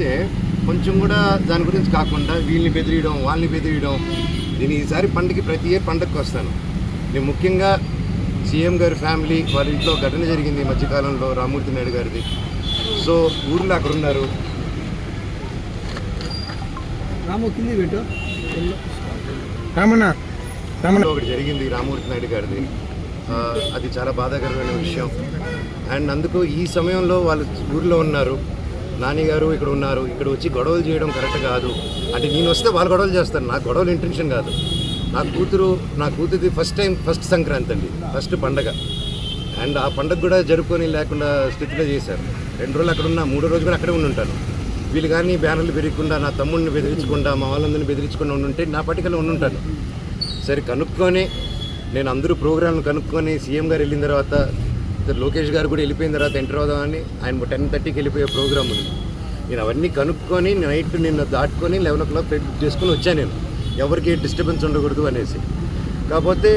తప్పితే కొంచెం కూడా దాని గురించి కాకుండా వీళ్ళని బెదిరియడం వాళ్ళని బెదిరియడం. నేను ఈసారి పండగకి ప్రతి ఇయర్ పండగకి వస్తాను. నేను ముఖ్యంగా సీఎం గారి ఫ్యామిలీ వాళ్ళ ఇంట్లో ఘటన జరిగింది ఈ మధ్యకాలంలో రామూర్తి నాయుడు గారిది. సో ఊర్లో అక్కడ ఉన్నారు. ఒకటి జరిగింది రామూర్తి నాయుడు గారిది. అది చాలా బాధాకరమైన విషయం. అండ్ అందుకు ఈ సమయంలో వాళ్ళు ఊర్లో ఉన్నారు. నాని గారు ఇక్కడ ఉన్నారు ఇక్కడ వచ్చి గొడవలు చేయడం కరెక్ట్ కాదు. అంటే నేను వస్తే వాళ్ళు గొడవలు చేస్తాను నాకు గొడవలు ఇంటెన్షన్ కాదు. నా కూతురు నా కూతురిది ఫస్ట్ టైం ఫస్ట్ సంక్రాంతి అండి ఫస్ట్ పండగ. అండ్ ఆ పండగ కూడా జరుపుకొని లేకుండా స్థితిలో చేశారు. రెండు రోజులు అక్కడ ఉన్నా మూడో రోజు కూడా అక్కడే ఉండి ఉంటాను. వీళ్ళు కానీ బ్యానర్లు పెరగకుండా నా తమ్ముడిని బెదిరించకుండా మా వాళ్ళందరినీ బెదిరించకుండా ఉండుంటే నా పట్టికలో ఉండుంటాను సరే కనుక్కొని నేను అందరూ ప్రోగ్రాంలు కనుక్కొని సీఎం గారు వెళ్ళిన తర్వాత లోకేష్ గారు కూడా వెళ్ళిపోయిన తర్వాత ఎంటర్ అవుదామని ఆయన టెన్ థర్టీకి వెళ్ళిపోయే ప్రోగ్రామ్ ఉంది. నేను అవన్నీ కనుక్కొని నైట్ నిన్న దాటుకొని eleven o'clock flight book చేసుకొని వచ్చాను నేను. ఎవరికి డిస్టర్బెన్స్ ఉండకూడదు అనేసి. కాకపోతే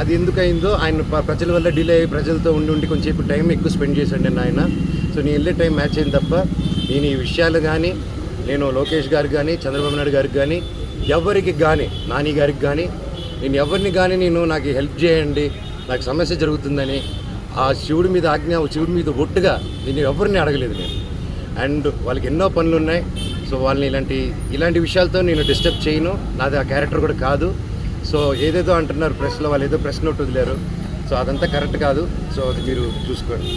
అది ఎందుకైందో ఆయన ప్రజల వల్ల డిలే అయ్యి ప్రజలతో ఉండి ఉండి కొంచెంసేపు టైం ఎక్కువ స్పెండ్ చేశాడు నేను ఆయన. సో నేను వెళ్ళే టైం మ్యాచ్ అయింది తప్ప నేను ఈ విషయాలు కానీ నేను లోకేష్ గారికి కానీ చంద్రబాబు నాయుడు గారికి కానీ ఎవరికి కానీ నాని గారికి కానీ నేను ఎవరిని కానీ నేను నాకు హెల్ప్ చేయండి నాకు సమస్య జరుగుతుందని ఆ శివుడి మీద ఆజ్ఞ శివుడి మీద ఒట్టుగా నేను ఎవరిని అడగలేదు నేను. అండ్ వాళ్ళకి ఎన్నో పనులు ఉన్నాయి సో వాళ్ళని ఇలాంటి ఇలాంటి విషయాలతో నేను డిస్టర్బ్ చేయను. నాది ఆ క్యారెక్టర్ కూడా కాదు. సో ఏదేదో అంటున్నారు ప్రెస్లో వాళ్ళు ఏదో ప్రెస్ నోట్ వదిలేరు. సో అదంతా కరెక్ట్ కాదు. సో అది మీరు చూసుకోండి.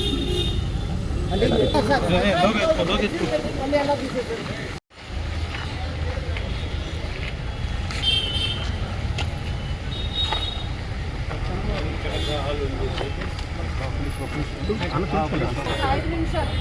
ఐదు నిమిషాలు